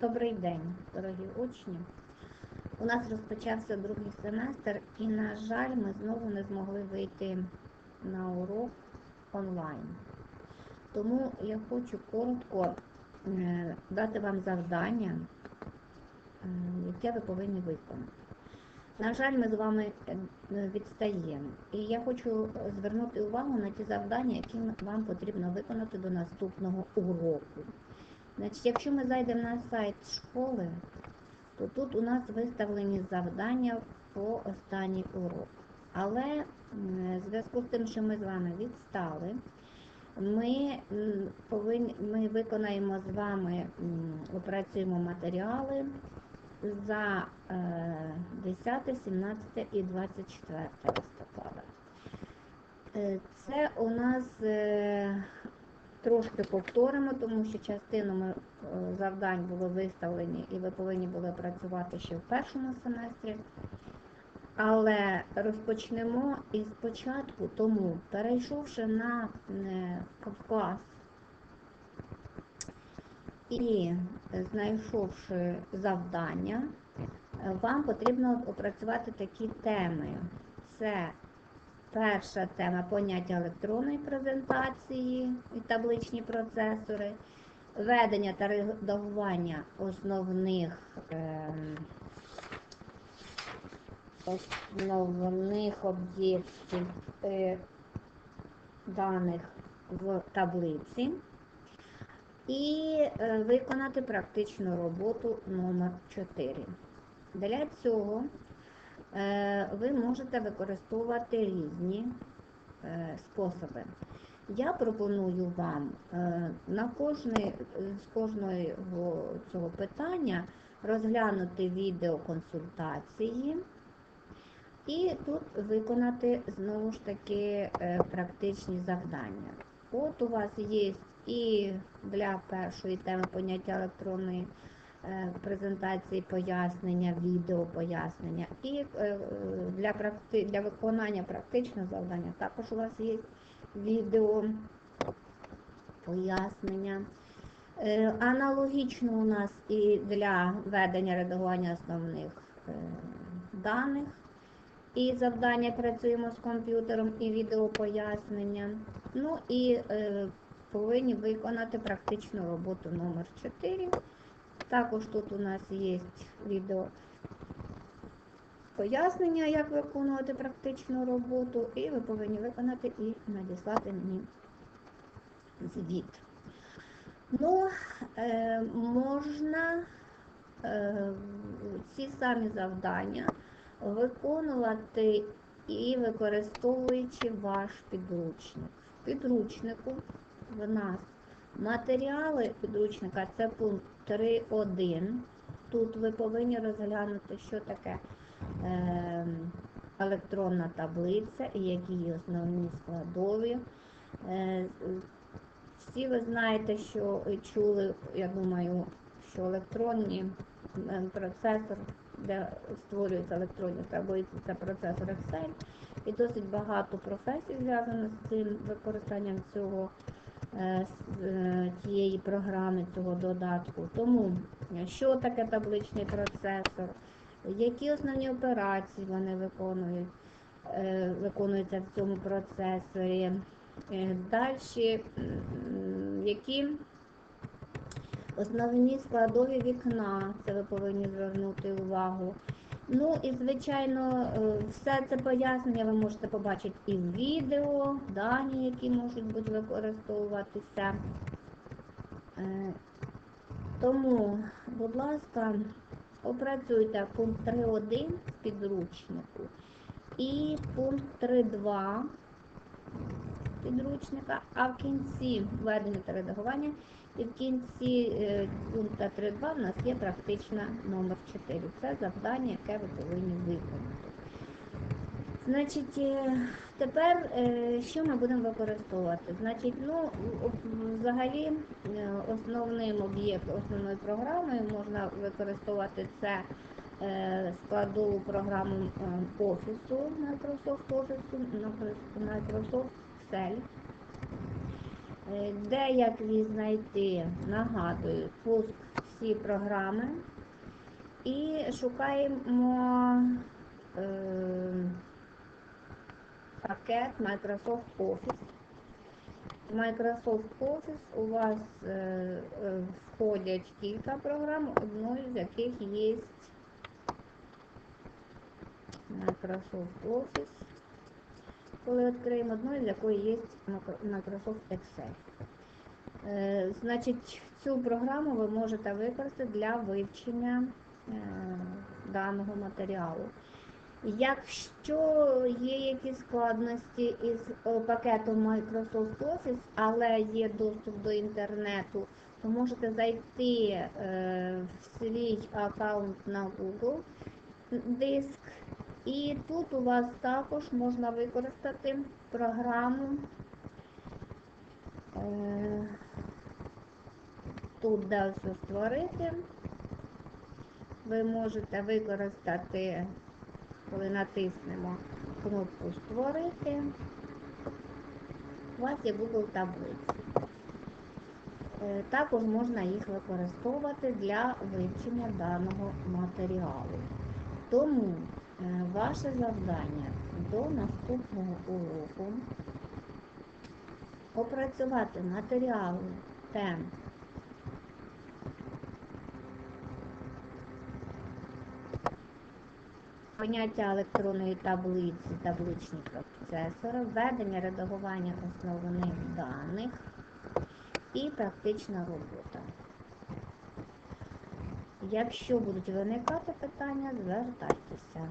Добрий день, дорогі учні. У нас розпочався другий семестр, і, на жаль, ми знову не змогли вийти на урок онлайн. Тому я хочу коротко е, дати вам завдання, е, яке ви повинні виконати. На жаль, ми з вами е, відстаємо. І я хочу звернути увагу на ті завдання, які вам потрібно виконати до наступного уроку. Значить, якщо ми зайдемо на сайт школи, то тут у нас виставлені завдання по останній урок. Але в зв'язку з тим, що ми з вами відстали, ми, повинні, ми виконаємо з вами, опрацюємо матеріали за е, 10, 17 і 24 листопада. Е, Це у нас е, трошки повторимо, тому що частину е, завдань було виставлені і ви повинні були працювати ще в першому семестрі. Але розпочнемо із початку, тому перейшовши на е, Кавказ і знайшовши завдання, е, вам потрібно опрацювати такі теми. Це перша тема поняття електронної презентації і табличні процесори, ведення та редагування основних ем, основних об'єктів е, даних в таблиці і е, виконати практичну роботу номер 4. Для цього е, ви можете використовувати різні е, способи. Я пропоную вам е, на кожне, з кожного цього питання розглянути відеоконсультації і тут виконати знову ж таки е, практичні завдання. От у вас є і для першої теми поняття електронної е, презентації пояснення, відео пояснення, і е, е, для, практи... для виконання практичного завдання також у вас є відео пояснення. Е, Аналогічно у нас і для ведення редагування основних е, даних. І завдання працюємо з комп'ютером і відеопояснення. Ну і е, повинні виконати практичну роботу номер 4. Також тут у нас є відео пояснення, як виконувати практичну роботу, і ви повинні виконати і надіслати мені звіт. Ну, е, можна е, ці самі завдання виконувати і використовуючи ваш підручник. В підручнику в нас матеріали підручника це пункт 3.1. Тут ви повинні розглянути, що таке е, електронна таблиця і які її основні складові. Е, всі ви знаєте, що чули, я думаю, що електронні е, процесор, де створюються електронні таблиці, це процесор Excel. І досить багато професій зв'язано з цим використанням цього е, е, цієї програми, цього додатку. Тому е, що таке табличний процесор, які основні операції вони виконують, е, виконуються в цьому процесорі. Далі, які основні складові вікна, це ви повинні звернути увагу. Ну і, звичайно, е, все це пояснення ви можете побачити і в відео, дані, які можуть бути використовуватися. Е, Тому, будь ласка, опрацюйте пункт 3.1 з підручнику і пункт 3.2 підручника, а в кінці введення та редагування і в кінці е, пункту 3.2 в нас є практична номер 4. Це завдання, яке ви повинні виконати. Значить, е, тепер е, що ми будемо використовувати? Значить, ну, взагалі основним об'єктом, основною програмою можна використовувати це складову програму Офісу, Microsoft Office, Microsoft Excel. Е, Де як її знайти? Нагадую, пуск всі програми і шукаємо е, пакет Microsoft Office. Microsoft Office у вас е, е, входять кілька програм, одною з яких є Microsoft Office. Коли відкриємо одну, з якої є Microsoft Excel. Е, Значить, цю програму ви можете використати для вивчення е, даного матеріалу. Якщо є якісь складності із е, пакетом Microsoft Office, але є доступ до інтернету, то можете зайти в свій аккаунт на Google диск, і тут у вас також можна використати програму. е, Тут все створити. Ви можете використати, коли натиснемо кнопку Створити. У вас є Google таблиці. Е, Також можна їх використовувати для вивчення даного матеріалу. Тому ваше завдання до наступного уроку опрацювати матеріали тем поняття електронної таблиці, табличні процесори, введення редагування основних даних і практична робота. Якщо будуть виникати питання, звертайтеся.